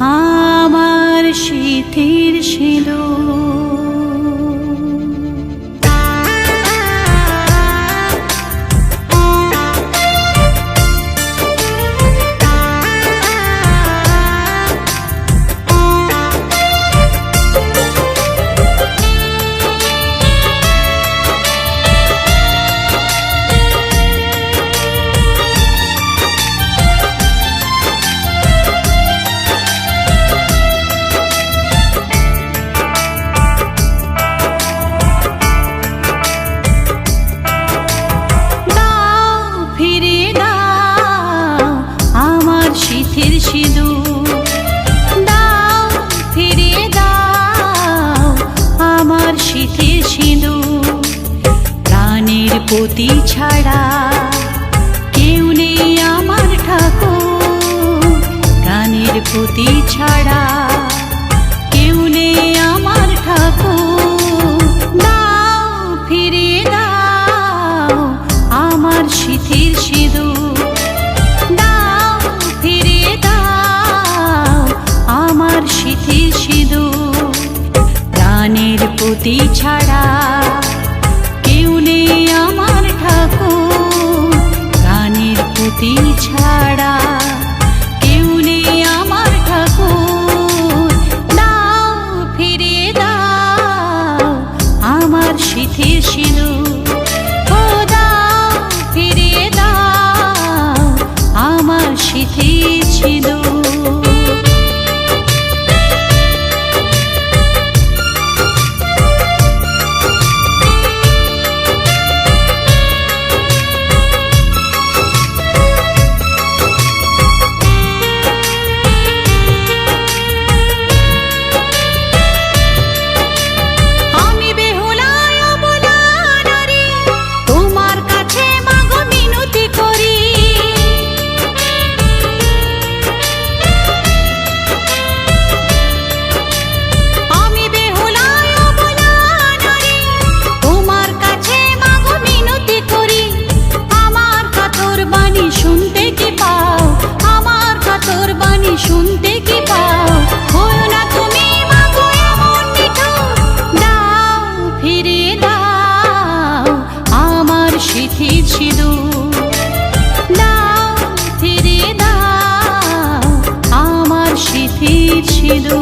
আমার শীতের শিলো ছাড়া ஏதோ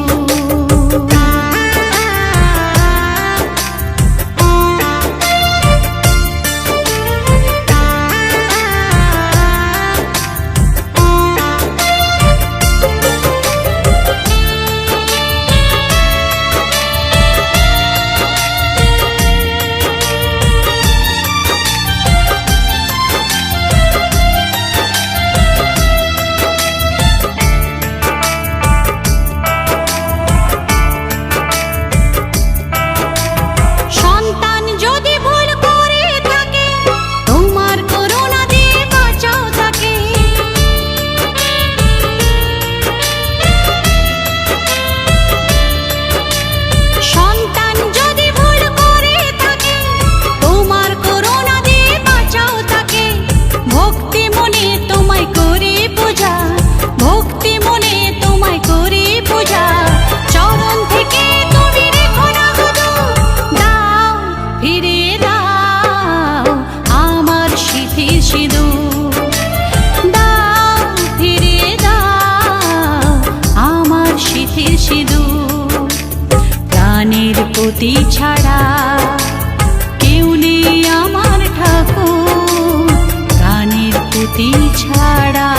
গতি ছাড়া কেউ নেই আমার ঠাকুর গানের গতি ছাড়া।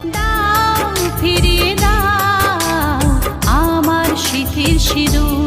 দাও ফিরিয়ে দাও আমার শিথির সিঁদুর